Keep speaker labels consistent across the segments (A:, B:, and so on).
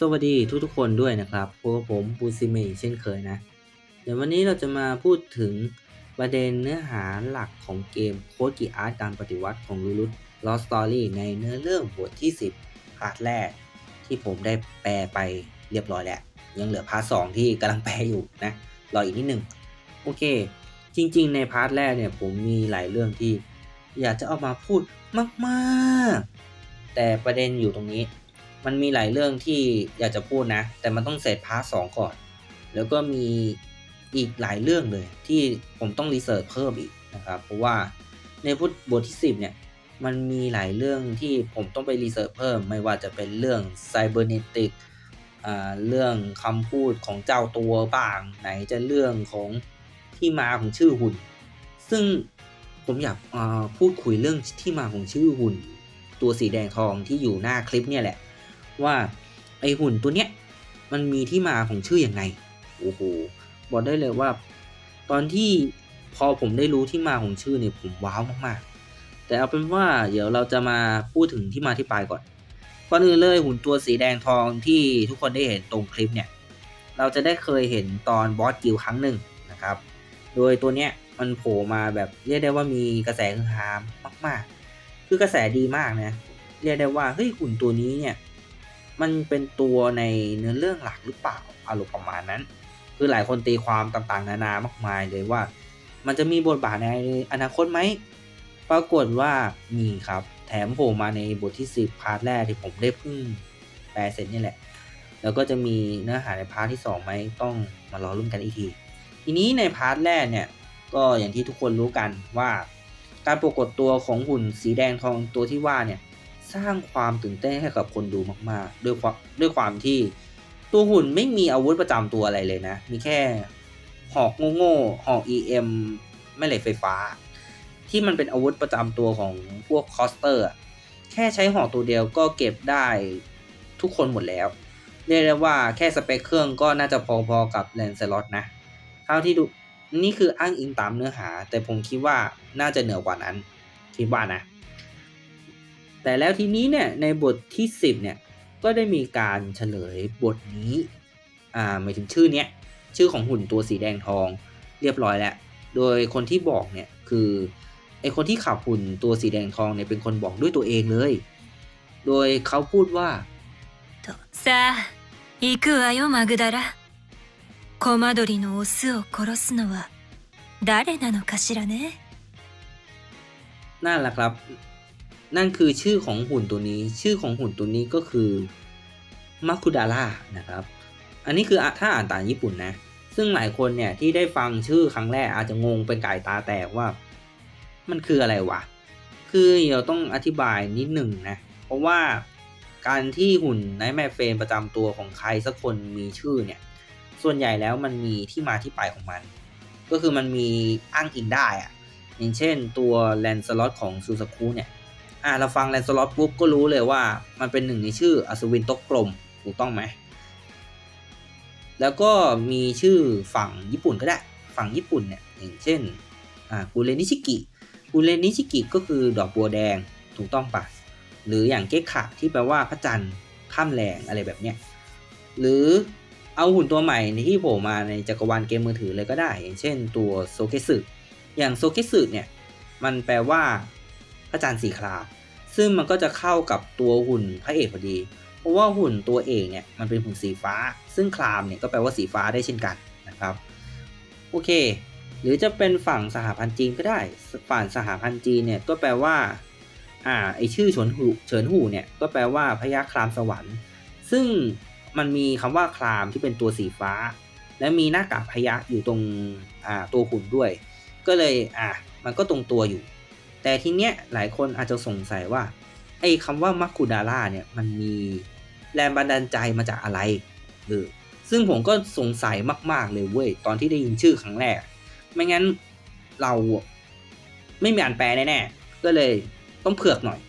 A: สวัสดีทุกๆคนด้วยนะครับพบกับผมปูซิเมเช่นเคยนะ เดี๋ยววันนี้เราจะมาพูดถึงประเด็นเนื้อหาหลักของเกมโคดกีอาร์ตการปฏิวัติของลูรุตลอสตอรี่ในเนื้อเรื่องบทที่ 10 พาร์ทแรก ที่ผมได้แปลไปเรียบร้อยแล้ว ยังเหลือพาร์ทสองที่กำลังแปลอยู่นะ รออีกนิดนึง โอเค จริง ๆ ในพาร์ทแรกเนี่ยผมมีหลายเรื่องที่ อยากจะเอามาพูดมาก ๆ แต่ประเด็นอยู่ตรงนี้ มันมีหลายเรื่องที่อยากจะพูดนะ แต่มันต้องเสร็จพาร์ทสองก่อน แล้วก็มีอีกหลายเรื่องเลย ที่ผมต้องรีเสิร์ชเพิ่มอีกนะครับ เพราะว่าในพุทธบทที่ 10 เนี่ย มันมีหลายเรื่องที่ผมต้องไปรีเสิร์ชเพิ่ม ไม่ว่าจะเป็นเรื่องไซเบอร์เนติกอ่าเรื่องคำพูดของเจ้าตัวบ้าง ไหนจะเรื่องของที่มาของชื่อหุ่น ซึ่งผมอยากพูดคุยเรื่องที่มาของชื่อหุ่น ตัวสีแดงทองที่อยู่หน้าคลิปเนี่ยแหละ ว่าไอหุ่นตัวเนี้ยมันมีที่มาของชื่ออยังไงโอ้โหบอกได้เลยว่า ตอนที่พอผมได้รู้ที่มาของชื่อเนี่ยผมว้าวมากๆ แต่เอาเป็นว่าเดี๋ยวเราจะมาพูดถึงที่มาที่ไปก่อนก่อนอื่นเลยหุ่นตัวสีแดงทองที่ทุกคนได้เห็นตรงคลิปเนี่ยเราจะได้เคยเห็นตอนบอสกิลครั้งหนึ่งนะครับ โดยตัวเนี้ยมันโผล่มาแบบเรียกได้ว่ามีกระแสฮือฮามมากๆ คือกระแสดีมากนะเรียกได้ว่าเฮ้ยหุ่นตัวนี้เนี่ย มันเป็นตัวในเนื้อเรื่องหลักหรือเปล่าอารมณ์ประมาณนั้น คือหลายคนตีความต่างๆ นานามากมายเลยว่า มันจะมีบทบาทในอนาคตไหมปรากฏว่ามีครับ แถมโผล่มาในบทที่ 10 พาร์ทแรกที่ผมได้เพิ่งแปลเสร็จนี่แหละ แล้วก็จะมีเนื้อหาในพาร์ทที่2ไหมต้องมารอรุ่นกันอีกที ทีนี้ในพาร์ทแรกเนี่ยก็อย่างที่ทุกคนรู้กันว่า การปรากฏตัวของหุ่นสีแดงทองตัวที่ว่าเนี่ย สร้างความตื่นเต้นให้กับคนดูมาก ๆ ด้วยความด้วยความที่ตัวหุ่นไม่มีอาวุธประจำตัวอะไรเลยนะ มีแค่หอกโง่ๆหอก EM แม่เหล็กไฟฟ้า ที่มันเป็นอาวุธประจำตัวของพวกคอสเตอร์ แค่ใช้หอกตัวเดียวก็เก็บได้ทุกคนหมดแล้ว เรียกได้ว่าแค่สเปคเครื่องก็น่าจะพอๆกับแลนเซลอตนะ เท่าที่ดูนี่คืออ้างอิงตามเนื้อหา แต่ผมคิดว่าน่าจะเหนือกว่านั้น คิดว่านะ แต่แล้วทีนี้เนี่ยในบทที่ 10 เนี่ย ก็ได้มีการเฉลยบทนี้ อ่าหมายถึงชื่อเนี้ย ชื่อของหุ่นตัวสีแดงทองเรียบร้อยแล้ว โดยคนที่บอกเนี่ยคือไอคนที่ขับหุ่นตัวสีแดงทองเนี่ยเป็นคนบอกด้วยตัวเองเลย โดยเขาพูดว่า
B: とさあ行くわよマグダラコマドリのオスを殺すのは誰なのかしらね
A: นั่นแหละครับ นั่นคือชื่อของหุ่นตัวนี้ ชื่อของหุ่นตัวนี้ก็คือมัคุดาร่านะครับ อันนี้คือถ้าอ่านตามญี่ปุ่นนะ ซึ่งหลายคนเนี่ยที่ได้ฟังชื่อครั้งแรกอาจจะงงเป็นไก่ตาแตกว่า มันคืออะไรวะ คือเราต้องอธิบายนิดหนึ่งนะ เพราะว่าการที่หุ่นในแม่เฟรมประจำตัวของใครสักคนมีชื่อเนี่ย ส่วนใหญ่แล้วมันมีที่มาที่ไปของมัน ก็คือมันมีอ้างอิงได้อะอย่างเช่นตัวแลนสล็อตของซูซากุเนี่ย อ่าเราฟังแลนสล็อตปุ๊บก็รู้เลยว่ามันเป็นหนึ่งในชื่ออัศวินตกกลมถูกต้องไหม แล้วก็มีชื่อฝั่งญี่ปุ่นก็ได้ ฝั่งญี่ปุ่นเนี่ยอย่างเช่นอ่ากูเรนิชิกิกูเรนิชิกิก็คือดอกบัวแดงถูกต้องปะหรืออย่างเก๊กขะที่แปลว่าพระจันทร์ข้ามแรงอะไรแบบเนี้ยหรือเอาหุ่นตัวใหม่ในที่โผล่มาในจักรวาลเกมมือถือเลยก็ได้ อย่างเช่นตัวโซเกสึอย่างโซเกสึเนี่ยมันแปลว่า พระจันทร์สีคราซึ่งมันก็จะเข้ากับตัวหุ่นพระเอกพอดี เพราะว่าหุ่นตัวเอกเนี่ยมันเป็นหุ่นสีฟ้า ซึ่งครามเนี่ยก็แปลว่าสีฟ้าได้เช่นกันนะครับ โอเค หรือจะเป็นฝั่งสหพันธ์จีนก็ได้ ฝั่งสหพันธ์จีนเนี่ยก็แปลว่า อ่า ไอชื่อเฉินหูเฉินหูเนี่ยก็แปลว่าพญาครามสวรรค์ ซึ่งมันมีคำว่าครามที่เป็นตัวสีฟ้า และมีหน้ากากพยักอยู่ตรง อ่า ตัวหุ่นด้วย ก็เลย อะมันก็ตรงตัวอยู่ แต่ทีเนี้ยหลายคนอาจจะสงสัยว่าไอ้คำว่ามักคุดาร่าเนี่ยมันมีแรงบันดาลใจมาจากอะไรหรือซึ่งผมก็สงสัยมาก ๆ เลยเว้ย ตอนที่ได้ยินชื่อครั้งแรก ไม่งั้นเราไม่มีอ่านแปลแน่ๆ ก็เลยต้องเผือกหน่อย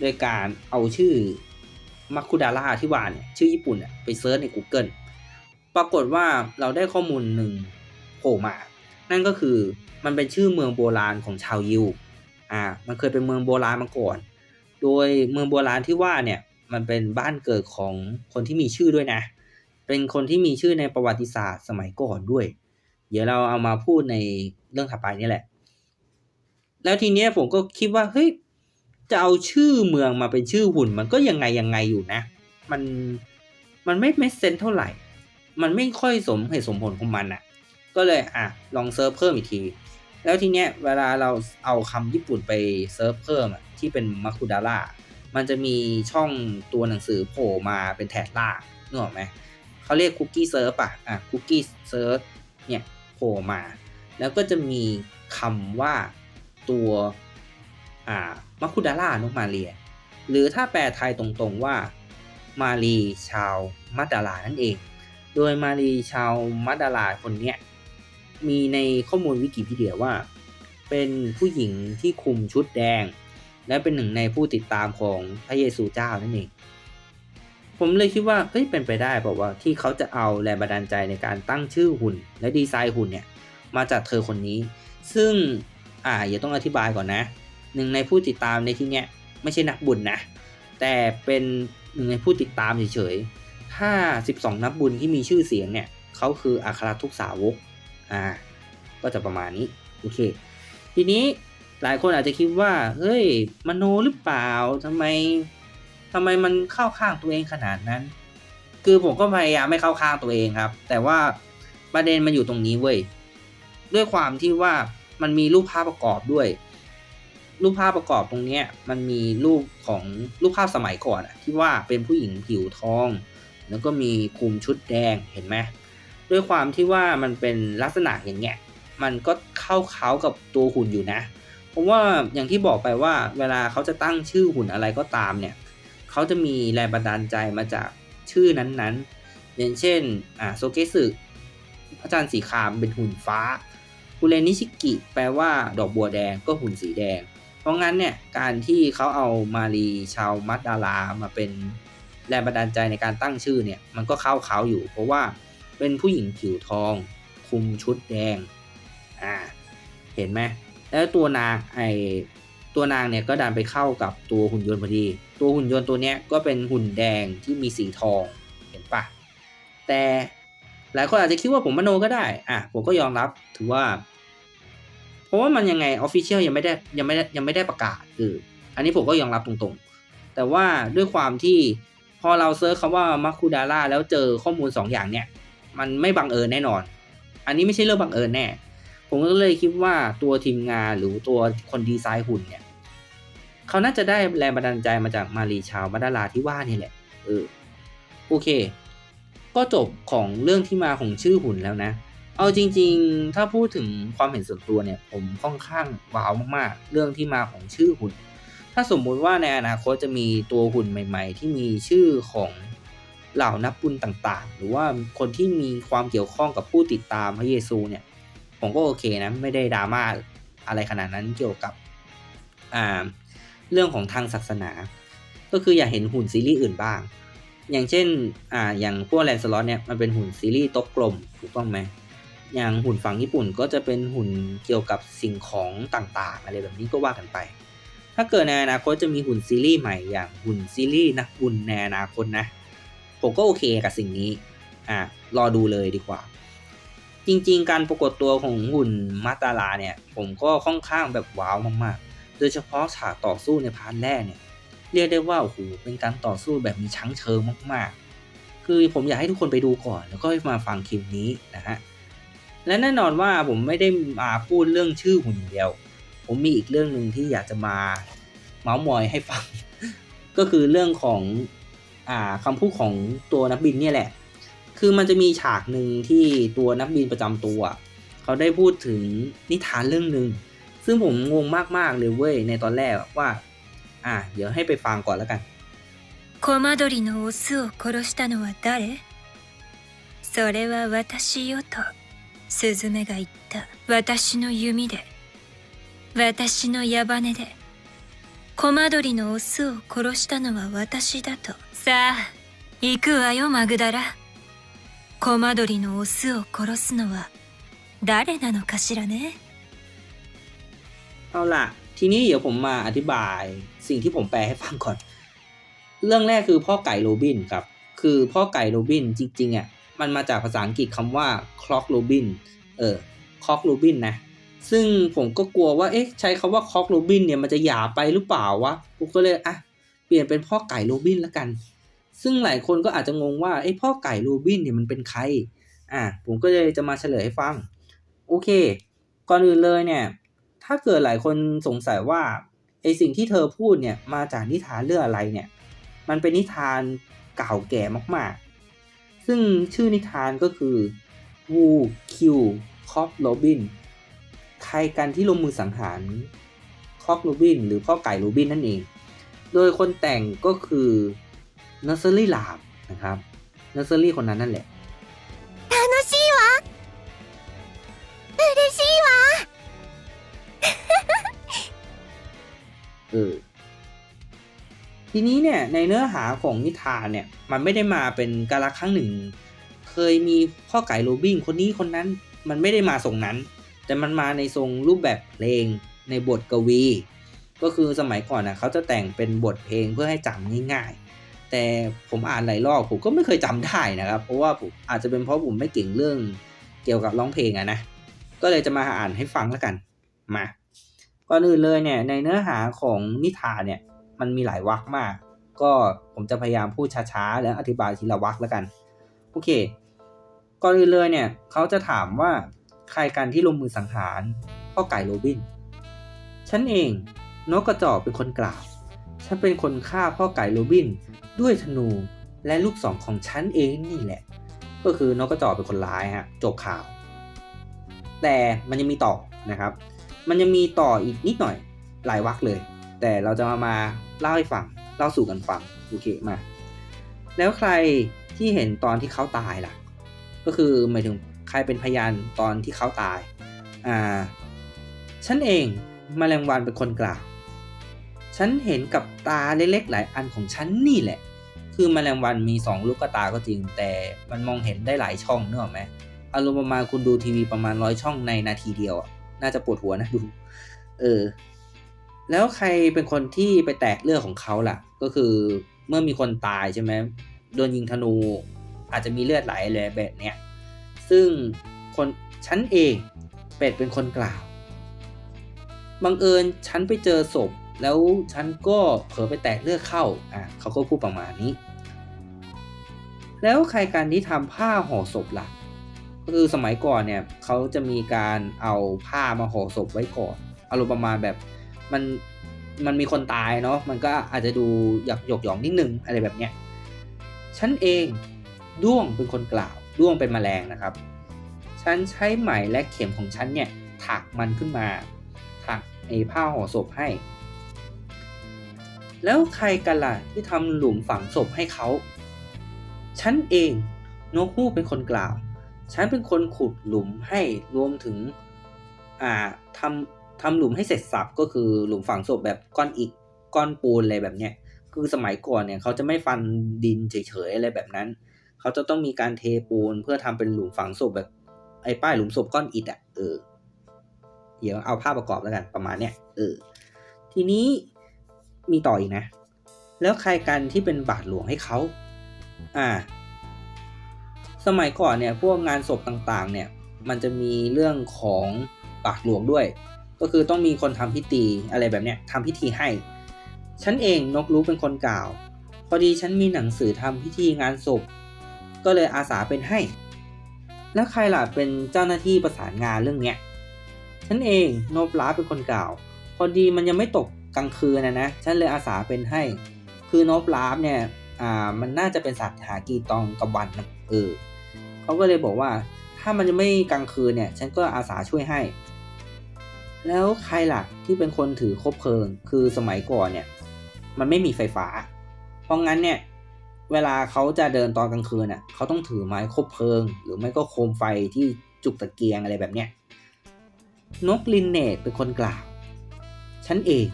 A: โดยการเอาชื่อมักคุดาร่าที่ว่าเนี่ยชื่อญี่ปุ่นเนี่ยไปเซิร์ชใน Google ปรากฏว่าเราได้ข้อมูลหนึ่งโผล่มา นั่นก็คือมันเป็นชื่อเมืองโบราณของชาวยิว อ่ามันเคยเป็นเมืองโบราณมาก่อน โดยเมืองโบราณที่ว่าเนี่ยมมันเป็นบ้านเกิดของคนที่มีชื่อด้วยนะ เป็นคนที่มีชื่อในประวัติศาสตร์สมัยก่อนด้วย เดี๋ยวเราเอามาพูดในเรื่องถัดไปนี่แหละ แล้วทีเนี้ยผมก็คิดว่าเฮ้ยจะเอาชื่อเมืองมาเป็นชื่อหุ่น มันก็ยังไงยังไงอยู่นะ มันมันไม่ไม่เซนเท่าไหร่ มันไม่ค่อยสมเหตุสมผลของมันอะ่ะ ก็เลยอะลองเซิร์ฟเพิ่มอีกที แล้วทีเนี้ยเวลาเราเอาคำญี่ปุ่นไปเซิร์ฟเพิ่มอะที่เป็นมาคุดาร่ามันจะมีช่องตัวหนังสือโผล่มาเป็นแถบล่างนึกออกไหมเขาเรียกคุกกี้เซิร์ฟอะอะคุกกี้เซิร์ฟเนี่ยโผล่มา แล้วก็จะมีคำว่าตัวอ่ามาคุดาร่านกมาเรีย หรือถ้าแปลไทยตรงๆว่ามารีชาวมัดดารานั่นเอง โดยมารีชาวมัดดาราคนเนี้ย มีในข้อมูลวิกิพีเดียว่า เป็นผู้หญิงที่คุมชุดแดง และเป็นหนึ่งในผู้ติดตามของพระเยซูเจ้านั่นเอง ผมเลยคิดว่าเฮ้ยเป็นไปได้บอกว่าที่เขาจะเอาแรงบันดาลใจในการตั้งชื่อหุ่น และดีไซน์หุ่นเนี่ยมาจากเธอคนนี้ ซึ่งอ่าอย่าต้องอธิบายก่อนนะ หนึ่งในผู้ติดตามในที่เนี้ยไม่ใช่นักบุญนะ แต่เป็นหนึ่งในผู้ติดตามเฉยๆถ้า 12 นักบุญที่มีชื่อเสียงเนี่ยเขาคืออัครทุกสาวก อ่า ก็จะประมาณนี้ โอเค ทีนี้หลายคนอาจจะคิดว่า เฮ้ย มโนหรือเปล่าทำไมทำไมมันเข้าข้างตัวเองขนาดนั้น คือผมก็พยายามไม่เข้าข้างตัวเองครับ แต่ว่าประเด็นมันอยู่ตรงนี้เว้ย ด้วยความที่ว่ามันมีรูปภาพประกอบด้วย รูปภาพประกอบตรงเนี้ย มันมีรูปของรูปภาพสมัยก่อนอะที่ว่าเป็นผู้หญิงผิวทอง แล้วก็มีคลุมชุดแดงเห็นไหม ด้วยความที่ว่ามันเป็นลักษณะอย่างเงี้ยมันก็เข้าเขากับตัวหุ่นอยู่นะเพราะว่าอย่างที่บอกไปว่าเวลาเขาจะตั้งชื่อหุ่นอะไรก็ตามเนี่ยเขาจะมีแรงบันดาลใจมาจากชื่อนั้นๆ อย่างเช่นอ่าโซเกสึพระจันทร์สีครามเป็นหุ่นฟ้าคุเรนิชิกิแปลว่าดอกบัวแดงก็หุ่นสีแดง เพราะงั้นเนี่ยการที่เขาเอามารีชาวมัดดารามาเป็นแรงบันดาลใจในการตั้งชื่อเนี่ยมันก็เข้าเขาอยู่ เพราะว่า เป็นผู้หญิงผิวทอง คุมชุดแดงอ่าเห็นไหมแล้วตัวนางไอตัวนางเนี่ยก็ดันไปเข้ากับตัวหุ่นยนต์พอดี ตัวหุ่นยนต์ตัวเนี้ยก็เป็นหุ่นแดงที่มีสีทองเห็นปะแต่หลายคนอาจจะคิดว่าผมมโนก็ได้อะผมก็ยอมรับถือว่า เพราะว่ามันยังไงออฟฟิเชียลยังไม่ได้ยังไม่ได้ยังไม่ได้ประกาศคืออันนี้ผมก็ยอมรับตรงๆ แต่ว่าด้วยความที่พอเราเซิร์ชคำว่ามัคคูดาร่าแล้วเจอข้อมูล 2 อย่างเนี่ย มันไม่บังเอิญแน่นอน อันนี้ไม่ใช่เรื่องบังเอิญแน่ ผมก็เลยคิดว่าตัวทีมงานหรือตัวคนดีไซน์หุ่นเนี่ยเขาน่าจะได้แรงบันดาลใจมาจากมารีชาวมาดาลาที่ว่านี่แหละ เออ โอเค ก็จบของเรื่องที่มาของชื่อหุ่นแล้วนะ เอาจริง ๆ ถ้าพูดถึงความเห็นส่วนตัวเนี่ย ผมค่อนข้างว้าวมากๆ เรื่องที่มาของชื่อหุ่น ถ้าสมมุติว่าในอนาคตจะมีตัวหุ่นใหม่ ๆ ที่มีชื่อของ เหล่านักบุญต่างๆ หรือว่าคนที่มีความเกี่ยวข้องกับผู้ติดตามพระเยซูเนี่ย ผมก็โอเคนะ ไม่ได้ดราม่าอะไรขนาดนั้นเกี่ยวกับเรื่องของทางศาสนา ก็คืออยากเห็นหุ่นซีรีส์อื่นบ้าง อย่างเช่นอ่าอย่างพวกแลนสล็อตเนี่ยมันเป็นหุ่นซีรีส์โต๊ะกลมถูกต้องไหมอย่างหุ่นฝั่งญี่ปุ่นก็จะเป็นหุ่นเกี่ยวกับสิ่งของต่างๆ อะไรแบบนี้ก็ว่ากันไป ถ้าเกิดในอนาคตจะมีหุ่นซีรีส์ใหม่อย่างหุ่นซีรีส์นักบุญในอนาคตนะ ผมก็โอเคกับสิ่งนี้ อะรอดูเลยดีกว่า จริงๆ การปรากฏตัวของหุ่นมาตาลาเนี่ย ผมก็ค่อนข้างแบบว้าวมากๆ โดยเฉพาะฉากต่อสู้ในพาร์ทแรกเนี่ย เรียกได้ว่าโอ้โหเป็นการต่อสู้แบบมีชั้งเชิงมากๆ คือผมอยากให้ทุกคนไปดูก่อน แล้วก็มาฟังคลิปนี้นะฮะและแน่นอนว่าผมไม่ได้มาพูดเรื่องชื่อหุ่นเดียว ผมมีอีกเรื่องหนึ่งที่อยากจะมาเมาส์มอยให้ฟัง ก็คือเรื่องของ อ่าคำพูดของตัวนักบินเนี่ยแหละ คือมันจะมีฉากหนึ่งที่ตัวนักบินประจำตัว เขาได้พูดถึงนิทานเรื่องหนึ่ง ซึ่งผมงงมากๆเลยเว้ยในตอนแรกว่า อ่า เดี๋ยวให้ไปฟังก่อนแล้วกัน
B: コマドリのオスを殺したのは誰それは私よとスズメが言った私の弓で私の矢羽で コマドリのオスを殺したのは私だとさあ行くわよマグダラコマドリのオスを殺すのは誰なのかしらね
A: เอาล่ะ ทีนี้เดี๋ยวผมมาอธิบายสิ่งที่ผมแปลให้ฟังก่อน เรื่องแรกคือพ่อไก่โรบินครับ คือพ่อไก่โรบินจริงๆอ่ะมันมาจากภาษาอังกฤษคำว่า clock robin เออ clock robin นะ ซึ่งผมก็กลัวว่าเอ๊ะใช้คำว่า clock robin เนี่ยมันจะหยาบไปหรือเปล่าวะผมก็เลยอะเปลี่ยนเป็นพ่อไก่โรบินแล้วกัน ซึ่งหลายคนก็อาจจะงงว่าไอ้พ่อไก่โรบินเนี่ยมันเป็นใครอะผมก็เลยจะมาเฉลยให้ฟัง โอเค ก่อนอื่นเลยเนี่ยถ้าเกิดหลายคนสงสัยว่าไอสิ่งที่เธอพูดเนี่ยมาจากนิทานเรื่องอะไรเนี่ย มันเป็นนิทานเก่าแก่มากๆ ซึ่งชื่อนิทานก็คือ Wu Kill Cock Robin ใครกันที่ลงมือสังหารคอกโรบินหรือพ่อไก่โรบินนั่นเอง โดยคนแต่งก็คือ Nursery l a b นะครับ Nursery คนนั้นนั่นแหละ
B: 楽しいわ嬉しいわ
A: เออ ทีนี้เนี่ยในเนื้อหาของนิทานเนี่ย มันไม่ได้มาเป็นกาลครั้งหนึ่ง เคยมีพ่อไก่โรบินคนนี้คนนั้น มันไม่ได้มาทรงนั้น แต่มันมาในทรงรูปแบบเพลงในบทกวี ก็คือสมัยก่อนนะเขาจะแต่งเป็นบทเพลงเพื่อให้จำง่าย ๆ แต่ผมอ่านหลายรอบผมก็ไม่เคยจำได้นะครับ เพราะว่าผมอาจจะเป็นเพราะผมไม่เก่งเรื่องเกี่ยวกับร้องเพลงอะนะ ก็เลยจะมาอ่านให้ฟังแล้วกัน มาก่อนอื่นเลยเนี่ยในเนื้อหาของนิทานเนี่ยมันมีหลายวรรคมาก ก็ผมจะพยายามพูดช้าๆ แล้วอธิบายทีละวรรคแล้วกัน โอเค ก่อนอื่นเลยเนี่ยเขาจะถามว่า ใครกันที่ลงมือสังหารพ่อไก่โรบิน ฉันเองนกกระจอกเป็นคนกล่าว ฉันเป็นคนฆ่าพ่อไก่โรบิน ด้วยธนูและลูกศรของฉันเองนี่แหละ ก็คือนกกระจอกเป็นคนร้ายฮะจบข่าว แต่มันยังมีต่อนะครับ มันยังมีต่ออีกนิดหน่อยหลายวรรคเลย แต่เราจะมามาเล่าให้ฟังเล่าสู่กันฟังโอเคมา แล้วใครที่เห็นตอนที่เขาตายล่ะ ก็คือหมายถึง ครเป็นพยานตอนที่เขาตาย อ่า ฉันเองมแมลงวันเป็นคนกล่าว ฉันเห็นกับตาเล็กๆหลายอันของฉันนี่แหละ คือมแมลงวันมีสองลูกตาก็จริง แต่มันมองเห็นได้หลายช่องเนอะไหมอารมณ์ประมาณคุณดูทีวีประมาณร้อยช่องในนาทีเดียวอะน่าจะปวดหัวนะดู เออ แล้วใครเป็นคนที่ไปแตกเลือดของเขาล่ะ ก็คือเมื่อมีคนตายใช่ไหมโดนยิงธนูอาจจะมีเลือดไหลเลยแบบเนี้ย ซึ่งคนฉันเองเป็ดเป็นคนกล่าว บังเอิญฉันไปเจอศพ แล้วฉันก็เผลอไปแตกเลือดเข้าอะเขาก็พูดประมาณนี้ แล้วใครการที่ทำผ้าห่อศพล่ะก็คือสมัยก่อนเนี่ยเขาจะมีการเอาผ้ามาห่อศพไว้ก่อนอารมณ์ประมาณแบบมันมันมีคนตายเนาะมันก็อาจจะดูหยักหยกหยองนิดนึงอะไรแบบเนี้ยฉันเองด้วงเป็นคนกล่าว ด้วงเป็นแมลงนะครับ ฉันใช้ไหมและเข็มของฉันเนี่ยถักมันขึ้นมาถักไอ้ผ้าห่อศพให้ แล้วใครกันล่ะที่ทำหลุมฝังศพให้เขา ฉันเองนกฮูกเป็นคนกล่าว ฉันเป็นคนขุดหลุมให้รวมถึงอ่าทำทำหลุมให้เสร็จสับก็คือหลุมฝังศพแบบก้อนอิฐก้อนปูนอะไรแบบเนี้ยคือสมัยก่อนเนี่ยเขาจะไม่ฟันดินเฉยๆอะไรแบบนั้น เขาจะต้องมีการเทปูนเพื่อทำเป็นหลุมฝังศพแบบไอ้ป้ายหลุมศพก้อนอิฐอะเออเดี๋ยวเอาภาพประกอบแล้วกันประมาณเนี้ยเออ ทีนี้มีต่ออีกนะ แล้วใครกันที่เป็นบาทหลวงให้เขาอ่า สมัยก่อนเนี่ยพวกงานศพต่างๆ เนี่ย มันจะมีเรื่องของบาทหลวงด้วย ก็คือต้องมีคนทำพิธีอะไรแบบเนี้ยทำพิธีให้ ฉันเองนกรู้เป็นคนกล่าว พอดีฉันมีหนังสือทำพิธีงานศพ ก็เลยอาสาเป็นให้ แล้วใครล่ะเป็นเจ้าหน้าที่ประสานงานเรื่องเนี้ยฉันเองโนบลาเป็นคนกล่าว พอดีมันยังไม่ตกกลางคืนนะนะ ฉันเลยอาสาเป็นให้ คือโนบลาเนี่ยอ่ามันน่าจะเป็นสัตว์หากีตองกับวันนะเออเขาก็เลยบอกว่า ถ้ามันจะไม่กลางคืนเนี่ย ฉันก็อาสาช่วยให้ แล้วใครล่ะที่เป็นคนถือคบเพลิง คือสมัยก่อนเนี่ย มันไม่มีไฟฟ้า เพราะงั้นเนี่ย เวลาเขาจะเดินตอนกลางคืนน่ะเขาต้องถือไม้คบเพลิง หรือไม่ก็โคมไฟที่จุกตะเกียงอะไรแบบเนี้ยนกลินเนตเป็นคนกล่าว ฉันเอง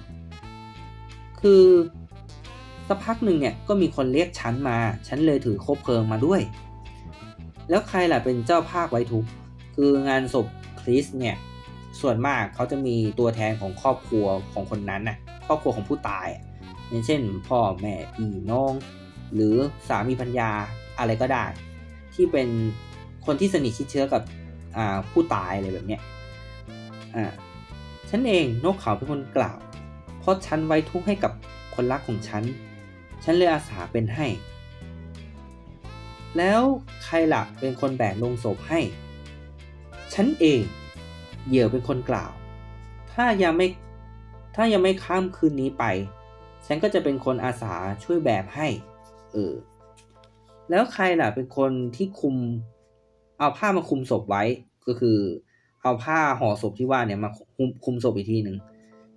A: คือสักพักหนึ่งเนี่ยก็มีคนเรียกฉันมา ฉันเลยถือคบเพลิงมาด้วย แล้วใครล่ะเป็นเจ้าภาคไว้ทุกข์คืองานศพคริสเนี่ย ส่วนมากเขาจะมีตัวแทนของครอบครัวของคนนั้นน่ะ ครอบครัวของผู้ตายอย่างเช่น พ่อแม่พี่น้อง หรือสามีพัญญาอะไรก็ได้ ที่เป็นคนที่สนิทชิดเชื้อกับผู้ตายอะไรแบบเนี้ยฉันเองนกเขาเป็นคนกล่าว เพราะฉันไว้ทุกข์ให้กับคนรักของฉัน ฉันเลยอาสาเป็นให้ แล้วใครล่ะเป็นคนแบกลงศพให้ ฉันเองเหยื่อเป็นคนกล่าว ถ้ายังไม่ถ้ายังไม่ข้ามคืนนี้ไป ฉันก็จะเป็นคนอาสาช่วยแบกให้ เออ แล้วใครล่ะเป็นคนที่คุม เอาผ้ามาคุมศพไว้ ก็คือ เอาผ้าห่อศพที่ว่าเนี่ยมาคุมคุมศพอีกทีหนึ่ง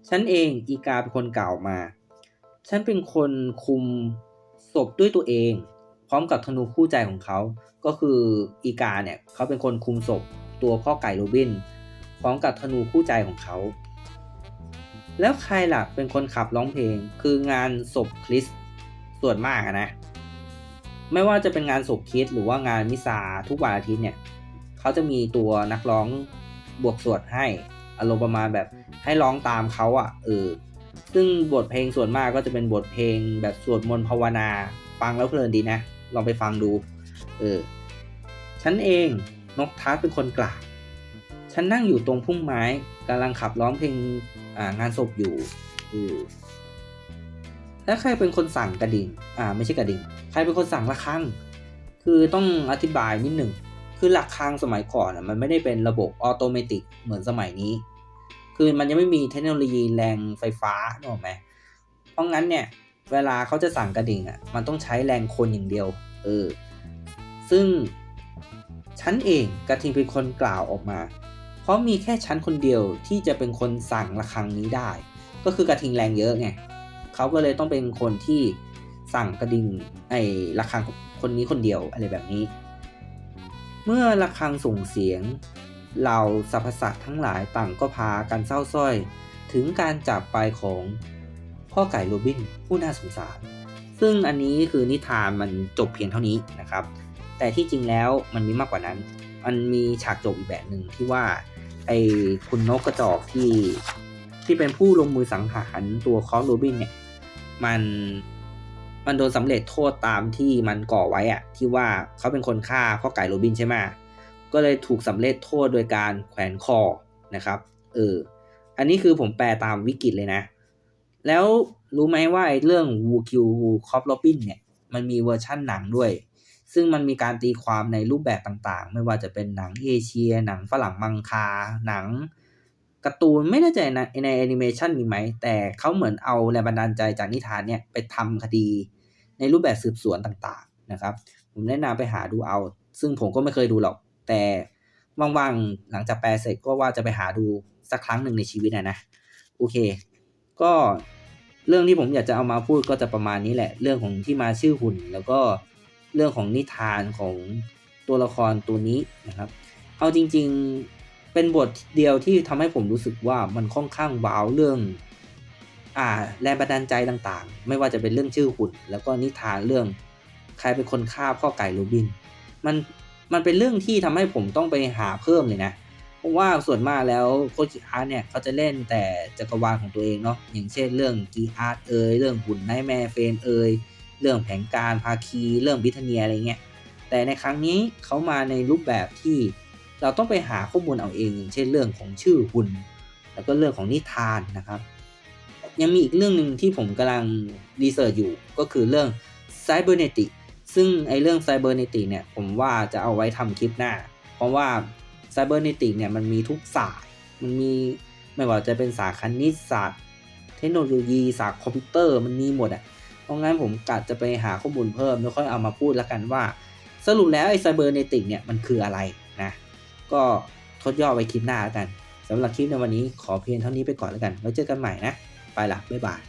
A: ฉันเองอีกาเป็นคนกล่าวมา ฉันเป็นคนคุมศพด้วยตัวเอง พร้อมกับธนูคู่ใจของเขา ก็คืออีกาเนี่ยเขาเป็นคนคุมศพตัวพ่อไก่โรบิน พร้อมกับธนูคู่ใจของเขา แล้วใครล่ะเป็นคนขับร้องเพลง คืองานศพคริสส่วนมากนะ ไม่ว่าจะเป็นงานศพคริสต์หรือว่างานมิสซาทุกวันอาทิตย์เนี่ยเขาจะมีตัวนักร้องบวกสวดให้อารมณ์ประมาณแบบให้ร้องตามเขาอะ่ะเออซึ่งบทเพลงส่วนมากก็จะเป็นบทเพลงแบบสวดมนต์ภาวนา ฟังแล้วเพลินดีนะ ลองไปฟังดู เออ ฉันเองนกทัสเป็นคนกล่าวฉันนั่งอยู่ตรงพุ่มไม้กำลังขับร้องเพลงอ่างานศพอยู่เออ แล้วใครเป็นคนสั่งกระดิ่ง อ่า ไม่ใช่กระดิ่ง ใครเป็นคนสั่งระฆัง คือต้องอธิบายนิดหนึ่ง คือระฆังสมัยก่อนอะมันไม่ได้เป็นระบบออโตเมติกเหมือนสมัยนี้ คือมันยังไม่มีเทคโนโลยีแรงไฟฟ้านึกออกไหม เพราะงั้นเนี่ย เวลาเขาจะสั่งกระดิ่งอะ มันต้องใช้แรงคนอย่างเดียว เออ ซึ่งฉันเองกระทิงเป็นคนกล่าวออกมา เพราะมีแค่ฉันคนเดียวที่จะเป็นคนสั่งระฆังนี้ได้ ก็คือกระทิงแรงเยอะไง เขาก็เลยต้องเป็นคนที่สั่งกระดิ่งไอ้ระฆังคนนี้คนเดียวอะไรแบบนี้ เมื่อระฆังส่งเสียงเหล่าสรรพสัตว์ทั้งหลายต่างก็พากันเศร้าสร้อย ถึงการจากไปของพ่อไก่โรบินผู้น่าสงสาร ซึ่งอันนี้คือนิทานมันจบเพียงเท่านี้นะครับ แต่ที่จริงแล้วมันมีมากกว่านั้น มันมีฉากจบอีกแบบหนึ่งที่ว่าไอ้คุณนกกระจอกที่ที่เป็นผู้ลงมือสังหารตัวคอสโรบินเนี่ย มันมันโดนสำเร็จโทษตามที่มันก่อไว้อะที่ว่าเขาเป็นคนฆ่าพ่อไก่โรบินใช่ไหมก็เลยถูกสำเร็จโทษโดยการแขวนคอนะครับเอออันนี้คือผมแปลตามวิกฤตเลยนะ แล้วรู้ไหมว่าไอ้เรื่องวูคิวคอปโรบินเนี่ยมันมีเวอร์ชั่นหนังด้วย ซึ่งมันมีการตีความในรูปแบบต่างๆ ไม่ว่าจะเป็นหนังเอเชีย หนังฝรั่งมังคา หนัง การ์ตูนไม่แน่ใจนะในแอนิเมชันมีไหม แต่เขาเหมือนเอาแรงบันดาลใจจากนิทานเนี่ยไปทำคดี ในรูปแบบสืบสวนต่างๆนะครับ ผมแนะนำไปหาดูเอา ซึ่งผมก็ไม่เคยดูหรอก แต่ว่างๆหลังจากแปลเสร็จก็ว่าจะไปหาดูสักครั้งหนึ่งในชีวิตนะนะโอเค ก็เรื่องที่ผมอยากจะเอามาพูดก็จะประมาณนี้แหละ เรื่องของที่มาชื่อหุ่น แล้วก็เรื่องของนิทานของตัวละครตัวนี้นะครับ เอาจริง ๆ เป็นบทเดียวที่ทำให้ผมรู้สึกว่ามันค่อนข้างว้าวเรื่อง อ่าแรงบันดาลใจต่างๆ ไม่ว่าจะเป็นเรื่องชื่อหุ่น แล้วก็นิทานเรื่อง ใครเป็นคนฆ่าพ่อไก่โรบิน มันมันเป็นเรื่องที่ทำให้ผมต้องไปหาเพิ่มเลยนะเพราะว่าส่วนมากแล้วโคจิอาร์ตเนี่ยเขาจะเล่นแต่จักรวาลของตัวเองเนาะอย่างเช่นเรื่องกีอาร์ตเอยเรื่องหุ่นไนแมร์เฟนเอยเรื่องแผนการภาคี เรื่องบิทเนียอะไรเงี้ยแต่ในครั้งนี้เขามาในรูปแบบที่ เราต้องไปหาข้อมูลเอาเองอย่างเช่นเรื่องของชื่อหุ่นแล้วก็เรื่องของนิทานนะครับ ยังมีอีกเรื่องหนึ่งที่ผมกำลังรีเสิร์ชอยู่ก็คือเรื่อง Cybernetic ซึ่งไอเรื่อง Cybernetic เนี่ยผมว่าจะเอาไว้ทำคลิปหน้า เพราะว่า Cybernetic เนี่ยมันมีทุกศาสตร์มันมีไม่ว่าจะเป็นศาสตร์คณิตศาสตร์ เทคโนโลยีศาสตร์คอมพิวเตอร์มันมีหมดอะเพราะงั้นผมกะจะไปหาข้อมูลเพิ่มแล้วค่อยเอามาพูดแล้วกันว่า สรุปแล้วไอ้ Cybernetic เนี่ยมันคืออะไรนะ ก็ทดย่อไว้คลิปหน้าแล้วกันสำหรับคลิปในวันนี้ขอเพียงเท่านี้ไปก่อนแล้วกัน แล้วเจอกันใหม่นะ ไปละบ๊ายบาย